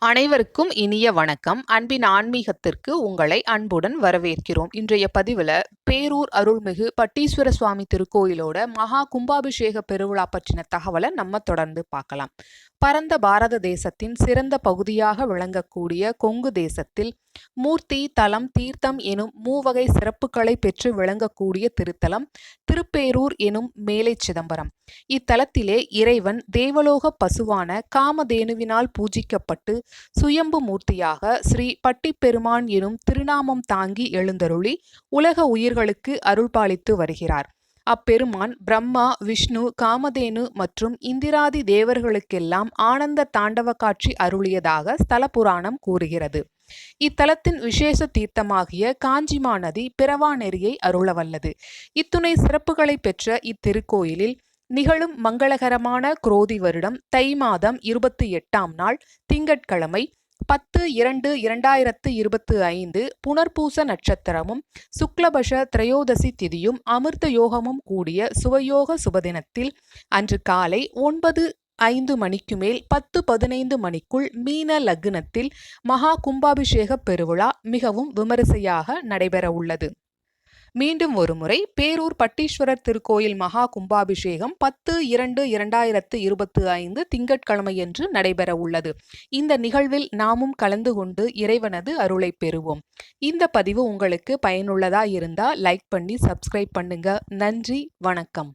அனைவருக்கும் இனிய வணக்கம். அன்பின் ஆன்மீகத்திற்கு உங்களை அன்புடன் வரவேற்கிறோம். இன்றைய பதிவில் பேரூர் அருள்மிகு பட்டீஸ்வர சுவாமி திருக்கோயிலோட மகா கும்பாபிஷேக பெருவிழா பற்றின தகவலை நம்ம தொடர்ந்து பார்க்கலாம். பரந்த பாரத தேசத்தின் சிறந்த பகுதியாக விளங்கக்கூடிய கொங்கு தேசத்தில் மூர்த்தி தலம் தீர்த்தம் எனும் மூவகை சிறப்புகளை பெற்று விளங்கக்கூடிய திருத்தலம் திருப்பேரூர் எனும் மேலை சிதம்பரம். இத்தலத்திலே இறைவன் தேவலோக பசுவான காமதேனுவினால் பூஜிக்கப்பட்டு சுயம்பு மூர்த்தியாக ஸ்ரீ பட்டிப்பெருமான் எனும் திருநாமம் தாங்கி எழுந்தருளி உலக உயிர்களுக்கு அருள்பாலித்து வருகிறார். அப்பெருமான் பிரம்மா விஷ்ணு காமதேனு மற்றும் இந்திராதி தேவர்களுக்கெல்லாம் ஆனந்த தாண்டவ காட்சி அருளியதாக ஸ்தல புராணம் கூறுகிறது. இத்தலத்தின் விசேஷ தீர்த்தமாகிய காஞ்சிமா நதி பிறவா நெறியை அருளவல்லது இத்துணை சிறப்புகளை பெற்ற இத்திருக்கோயிலில் நிகழும் மங்களகரமான குரோதி வருடம் தை மாதம் இருபத்தி எட்டாம் நாள் திங்கட்கிழமை பத்து இரண்டு இரண்டாயிரத்து இருபத்து ஐந்து புனர்பூச நட்சத்திரமும் சுக்லபஷ திரையோதசி திதியும் அமிர்த யோகமும் கூடிய சுவயோக சுபதினத்தில் அன்று காலை ஒன்பது ஐந்து மணிக்கு மேல் பத்து பதினைந்து மணிக்குள் மீன லக்னத்தில் மகா கும்பாபிஷேக பெருவிழா மிகவும் விமரிசையாக நடைபெற உள்ளது மீண்டும் ஒருமுறை பேரூர் பட்டீஸ்வரர் திருக்கோயில் மகா கும்பாபிஷேகம் பத்து இரண்டு இரண்டாயிரத்து இருபத்தி ஐந்து திங்கட்கிழமையன்று நடைபெற உள்ளது. இந்த நிகழ்வில் நாமும் கலந்து கொண்டு இறைவனது அருளை பெறுவோம். இந்த பதிவு உங்களுக்கு பயனுள்ளதா இருந்தா லைக் பண்ணி சப்ஸ்கிரைப் பண்ணுங்க. நன்றி வணக்கம்.